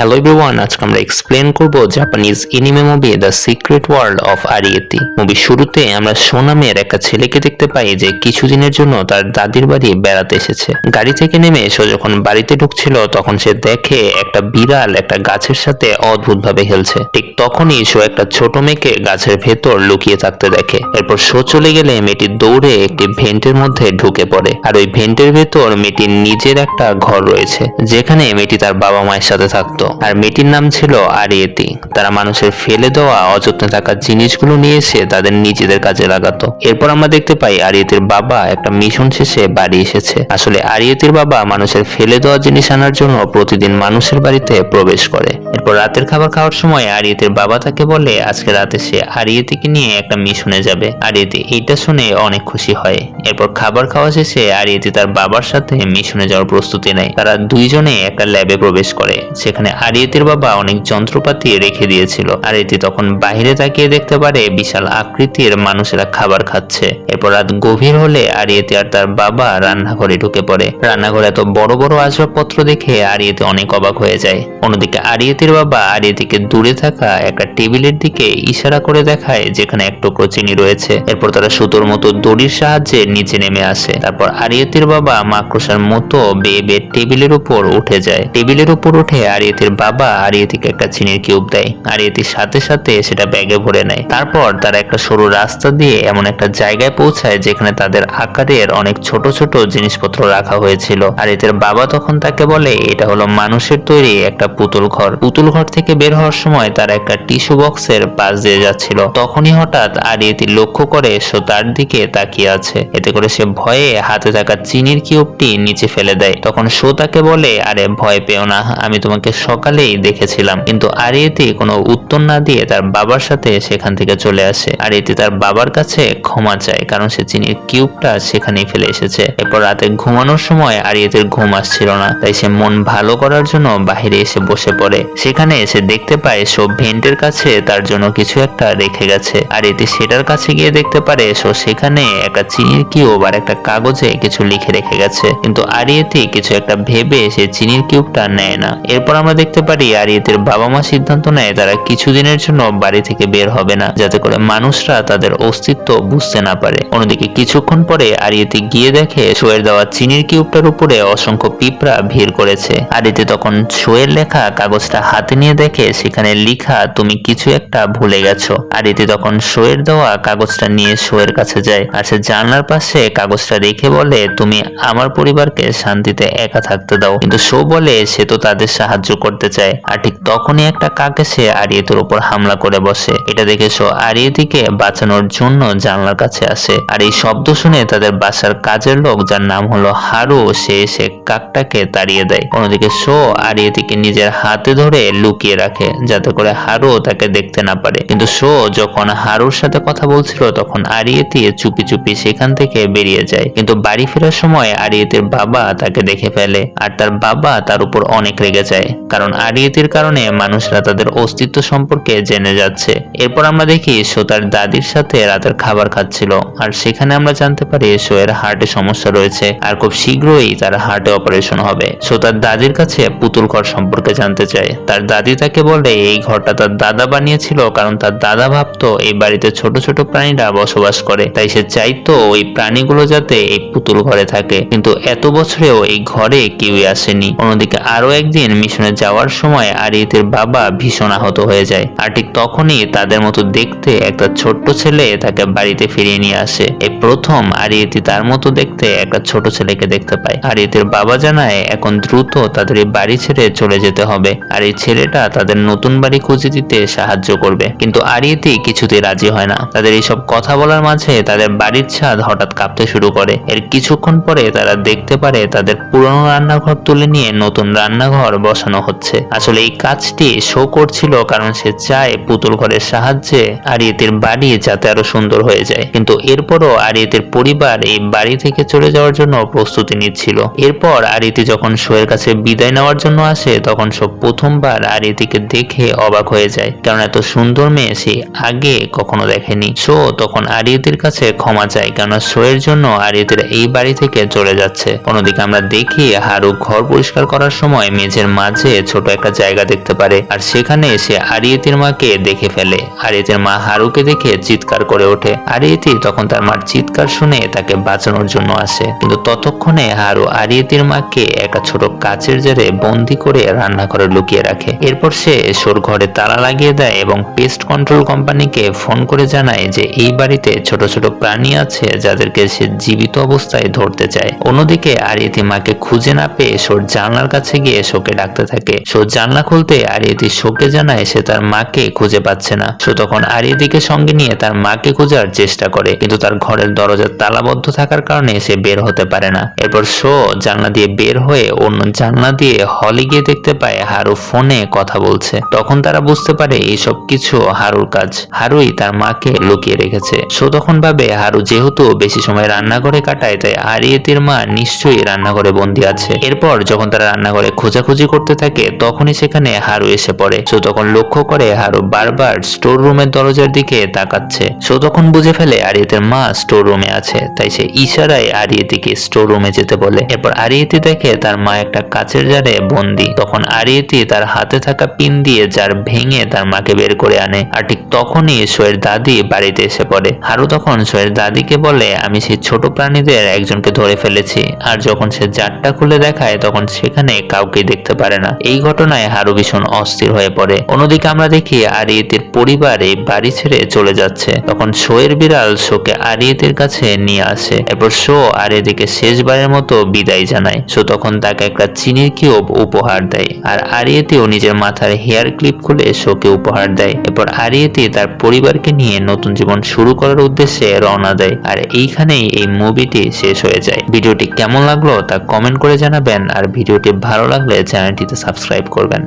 Hello everyone আজকে আমরা explain করব Japanese anime movie the secret world of Arrietty movie শুরুতে আমরা সোনামের একটা ছেলেকে দেখতে পাই যে কিছুদিনের জন্য তার দাদির বাড়ি বেড়াতে এসেছে। গাড়ি থেকে নেমে সে যখন বাড়িতে ঢুকছিল, তখন সে দেখে একটা বিড়াল একটা গাছের সাথে অদ্ভুতভাবে খেলছে ঠিক তখনই সে একটা ছোট মেয়েকে গাছের ভেতর লুকিয়ে থাকতে দেখে। এরপর শো চলে গেলে মেয়েটি দৌড়ে একটি ভেন্টের মধ্যে ঢুকে পড়ে। আর ওই ভেন্টের ভেতর মেয়েটির নিজের একটা ঘর রয়েছে, যেখানে মেয়েটি তার বাবা মায়ের সাথে থাকতো। আর মেয়েটির নাম ছিল আরিয়েতি। তারা মানুষের ফেলে দেওয়া, অযত্নে থাকা জিনিসগুলো নিয়ে এসে তাদের নিজেদের কাজে লাগাতো। এরপর আমরা দেখতে পাই আরিয়েতির বাবা একটা মিশন শেষে বাড়ি এসেছে। আসলে আরিয়েতির বাবা মানুষের ফেলে দেওয়া জিনিস আনার জন্য প্রতিদিন মানুষের বাড়িতে প্রবেশ করে। এরপর রাতের খাবার খাওয়ার সময় আরিয়েতির বাবা তাকে বলে, আজকে রাতে সে আরিয়েতিকে নিয়ে একটা মিশনে যাবে। আরিয়েতি এইটা শুনে অনেক খুশি হয়। এরপর খাবার খাওয়া শেষে আরিয়েতি তার বাবার সাথে মিশনে যাওয়ার প্রস্তুতি নেয়। তারা দুইজনে একটা ল্যাবে প্রবেশ করে। সেখানে আরিয়েতির বাবা অনেক যন্ত্রপাতি রেখে দিয়েছিল আরিয়েতি তখন বাইরে তাকিয়ে দেখতে পারে বিশাল আকৃতির মানুষেরা খাবার খাচ্ছে। এরপর রাত গভীর হলে আরিয়েতি আর তার বাবা রান্নাঘরে ঢুকে পড়ে। রান্নাঘরে এত বড় বড় আসবাবপত্র দেখে আরিয়েতি অনেক অবাক হয়ে যায়। অন্যদিকে আরিয়েতির বাবা আরিয়েতিকে দূরে থাকা একটা টেবিলের দিকে ইশারা করে দেখায় যেখানে এক টুকরো চিনি রয়েছে। এরপর তারা সুতোর মতো দড়ির সাহায্যে নিচে নেমে আসে। তারপর আরিয়েতির বাবা মাকড়সার মতো বেয়ে বেয়ে টেবিলের উপর উঠে যায়। টেবিলের উপর উঠে আরিয়েতির বাবা আরিয়েতিকে একটা চিনির কিউব দেয়। আরিয়েতির সাথে সাথে সেটা ব্যাগে ভরে নেয়। তারপর তারা একটা সরু রাস্তা দিয়ে এমন একটা জায়গায় পৌঁছায় যেখানে তাদের আকারের অনেক ছোট ছোট জিনিসপত্র রাখা হয়েছিল। আরিয়েতির বাবা তখন তাকে বলে, এটা হলো মানুষের তৈরি একটা পুতুল ঘর। পুতুল ঘর থেকে বের হওয়ার সময় তারা একটা টিস্যু বক্সের পাশ দিয়ে যাচ্ছিল। তখনই হঠাৎ আরিয়েতি লক্ষ্য করে সো তার দিকে তাকিয়ে আছে। এতে করে সে ভয়ে হাতে থাকা চিনির কিউবটি নিচে ফেলে দেয়। তখন সো তাকে বলে, আরে ভয় পেও না, আমি তোমাকে সকালেই দেখেছিলাম, কিন্তু আরিয়েতি কোনো উত্তর না দিয়ে তার বাবার সাথে সেখান থেকে চলে আসে। আরিয়েতি তার বাবার কাছে ক্ষমা চায়, কারণ সে চিনির কিউবটা সেখানেই ফেলে এসেছে। এরপর রাতে ঘুমানোর সময় আরিয়েতির ঘুম আসছিল না, তাই সে মন ভালো করার জন্য বাইরে এসে বসে পড়ে। সেখানে এসে দেখতে পায় সো ভেন্টের কাছে তার জন্য কিছু একটা রেখে গেছে। আর এতে সেটার কাছে গিয়ে দেখতে পারে সো সেখানে একটা চিনির কিউব আর একটা কাগজে কিছু লিখে রেখে গেছে। কিন্তু আরিয়েতি কিছু একটা ভেবে সে চিনির কিউবটা নেয় না। এরপর আমরা দেখতে পারি আরিয়েতের বাবা মা সিদ্ধান্ত নেয় তারা কিছুদিনের জন্য বাড়ি থেকে বের হবে না, যাতে করে মানুষরা তাদের অস্তিত্ব বুঝতে না পারে। অন্যদিকে কিছুক্ষণ পরে আরিয়েতি গিয়ে দেখে শোয়ের দেওয়া চিনির কিউবটার উপরে অসংখ্য পিঁপড়া ভিড় করেছে। আরিতে তখন শোয়ের লেখা কাগজটা হাতে নিয়ে দেখে সেখানে লিখা, তুমি কিছু একটা ভুলে গেছো। আরিতে তখন শোয়ের দেওয়া কাগজটা নিয়ে শোয়ের কাছে যায় আর সে জানলার পাশে কাগজটা রেখে বলে, তুমি আমার পরিবারকে শান্তিতে একা থাকতে দাও। কিন্তু শো বলে, সে তো তাদের সাহায্য করতে চায়। আর ঠিক তখনই একটা কাক এসে আরিয়েতের উপর হামলা করে বসে। এটা দেখে সো আরিয়েতিকে বাঁচানোর জন্য জানলার কাছে আসে। আর এই শব্দ শুনে তাদের বাসার কাজের লোক, যার নাম হলো হারু, সে এসে কাকটাকে তাড়িয়ে দেয়। অন্যদিকে শো আরিয়েতিকে নিজের হাতে ধরে লুকিয়ে রাখে, যাতে করে হারু তাকে দেখতে না পারে। কিন্তু শো যখন হারুর সাথে কথা বলছিল, তখন আরিয়েতি চুপি চুপি সেখান থেকে বেরিয়ে যায়। কিন্তু বাড়ি ফেরার সময় আরিয়েতির বাবা তাকে দেখে ফেলে, আর তার বাবা তার উপর অনেক রেগে যায়। কারণ আরিয়েতির কারণে মানুষরা তাদের অস্তিত্ব সম্পর্কে জেনে যাচ্ছে। এরপর আমরা দেখি শো তার দাদির সাথে রাতের খাবার খাচ্ছিল। আর সেখানে আমরা জানতে পারি শো এর হার্টে সমস্যা রয়েছে, আর খুব শীঘ্রই তার হার্টে অপারেশন হবে। শো তার দাদির কাছে পুতুল ঘর সম্পর্কে জানতে চায় তার দাদি তাকে বলে, এই ঘরটা তার দাদা বানিয়েছিল, কারণ তার দাদা ভাবতো এই বাড়িতে ছোট ছোট প্রাণীরা বসবাস করে। তাই সে চাইতো ওই প্রাণীগুলো যাতে এই পুতুল ঘরে থাকে। কিন্তু এত বছরেও এই ঘরে কেউই আসেনি। অন্যদিকে আরও একদিন মিশনে যাওয়ার সময় আরিয়েতের বাবা ভীষণ আহত হয়ে যায়। আর ঠিক তখনই তাদের মতো দেখতে একটা ছোট্ট ছেলে তাকে বাড়িতে ফিরিয়ে নিয়ে আসে। এই প্রথম আরিয়েতি তার মতো দেখতে একটা ছোট ছেলেকে দেখতে পায়। আরিয়েতের বাবা জানায় এখন দ্রুত তাদের বাড়ি ছেড়ে চলে যেতে হবে। আর এই ছেলেটা তাদের নতুন বাড়ি খুঁজে দিতে সাহায্য করবে। কিন্তু আরিয়েতি কিছুতেই রাজি হয় না। তাদের এইসব কথা বলার মাঝে তাদের বাড়ির ছাদ হঠাৎ কাঁপতে শুরু করে। এর কিছুক্ষণ পরে তারা দেখতে পারে তাদের পুরনো রান্নাঘর তুলে নিয়ে নতুন রান্নাঘর বসানো হচ্ছে। আসলে এই কাজটি শো করছিল কারণ সে চায় পুতুল ঘরের সাহায্যে আরিয়েতের বাড়ি যাতে আরও সুন্দর হয়ে যায়। কিন্তু এরপরও আরিয়েতের পরিবার এই বাড়ি থেকে চলে যাওয়ার জন্য প্রস্তুতি নিচ্ছিল। এরপর এরপর আরিতি যখন শোয়ের কাছে বিদায় নেওয়ার জন্য আসে, তখন শো প্রথমবার আরিতিকে দেখে অবাক হয়ে যায়। কারণ এত সুন্দর মেয়ে সে আগে কখনো দেখেনি। শো তখন আরিয়তির কাছে ক্ষমা চায়, কেননা শোয়ের জন্য আরিয়তির এই বাড়ি থেকে চলে যাচ্ছে। অন্যদিকে আমরা দেখি হারু ঘর পরিষ্কার করার সময় মেঝের মাঝে ছোট একটা জায়গা দেখতে পারে, আর সেখানে সে আরিয়তির মাকে দেখে ফেলে। আরিয়তির মা হারুকে দেখে চিৎকার করে ওঠে। আরিয়তি তখন তার মার চিৎকার শুনে তাকে বাঁচানোর জন্য আসে। কিন্তু ততক্ষণে হারু আরিয়তির মাকে একটা ছোট কাচের জারে বন্দি করে রান্নাঘরে লুকিয়ে রাখে। এরপর সে সোর ঘরে তালা লাগিয়ে দেয় এবং পেস্ট কন্ট্রোল কোম্পানিকে ফোন করে জানায় যে এই বাড়িতে ছোট ছোট প্রাণী আছে যাদেরকে সে জীবিত অবস্থায় ধরতে চায়। অন্যদিকে আরিয়তি মাকে খুঁজে না পেয়ে সোর জানলার কাছে গিয়ে শোকে ডাকতে থাকে। সোর জানলা খুলতে আরিয়তি শোকে জানায় সে তার মাকে খুঁজে পাচ্ছে না। সো তখন আরিয়তিকে সঙ্গে নিয়ে তার মাকে খোঁজার চেষ্টা করে, কিন্তু তার ঘরের দরজা তালাবদ্ধ থাকার কারণে সে বের হতে পারে না। এরপর শো জানলা দিয়ে বের হয়ে অন্য জানলা দিয়ে হলে গিয়ে দেখতে পায় হারু ফোনে কথা বলছে। তখন তারা বুঝতে পারে এইসব কিছু হারুর কাজ। হারুই তার মাকে লুকিয়ে রেখেছে। শো তখন ভাবে, হারু যেহেতু বেশি সময় রান্নাঘরে কাটায়, তাই আরিয়েতির মা নিশ্চয়ই রান্নাঘরে বন্দি আছে। এরপর যখন তারা রান্নাঘরে খোঁজাখুঁজি করতে থাকে, তখনই সেখানে হারু এসে পড়ে। সো তখন লক্ষ্য করে হারু বারবার স্টোর রুমের দরজার দিকে তাকাচ্ছে। সো তখন বুঝে ফেলে আরিয়েতের মা স্টোর রুমে আছে, তাই সে ইশারায় আরিয়েতিকে স্টোর রুমে যেতে বলে। এরপর আরিয়েতি দেখে তার মা একটা কাচের জারে বন্দি। তখন আরিয়েতি তার হাতে থাকা পিন দিয়ে জার ভেঙে তার মাকে বের করে আনে। আর ঠিক তখনই সোয়ের দাদি বাড়িতে এসে পড়ে। হারু তখন সোয়ের দাদিকে বলে, আমি সেই ছোট প্রাণীদের একজনকে ধরে ফেলেছি। আর যখন সে জারটা খুলে দেখায়, তখন সেখানে কাউকে দেখতে পারে না। এই ঘটনায় হারু ভীষণ অস্থির হয়ে পড়ে। অন্যদিকে আমরা দেখি আরিয়েতির পরিবার এই বাড়ি ছেড়ে চলে যাচ্ছে। তখন শোয়ের বিড়াল শোকে আরিয়েতির কাছে নিয়ে আসে। এরপর শো আরিয়েতিকে শেষবারের মতো বিদায় জানায়। শো তখন তাকে একটা চিনির কিউব উপহার দেয়। আর আরিয়েতিও নিজের মাথার হেয়ার ক্লিপ খুলে শোকে উপহার দেয়। এরপর আরিয়েতে তার পরিবারকে নিয়ে নতুন জীবন শুরু করার উদ্দেশ্যে রওনা দেয়। আর এইখানেই এই মুভিটি শেষ হয়ে যায়। ভিডিওটি কেমন লাগল তা কমেন্ট করে জানাবেন। আর ভিডিওটি ভালো লাগলে চ্যানেলটিতে সাবস্ক্রাইব করবেন।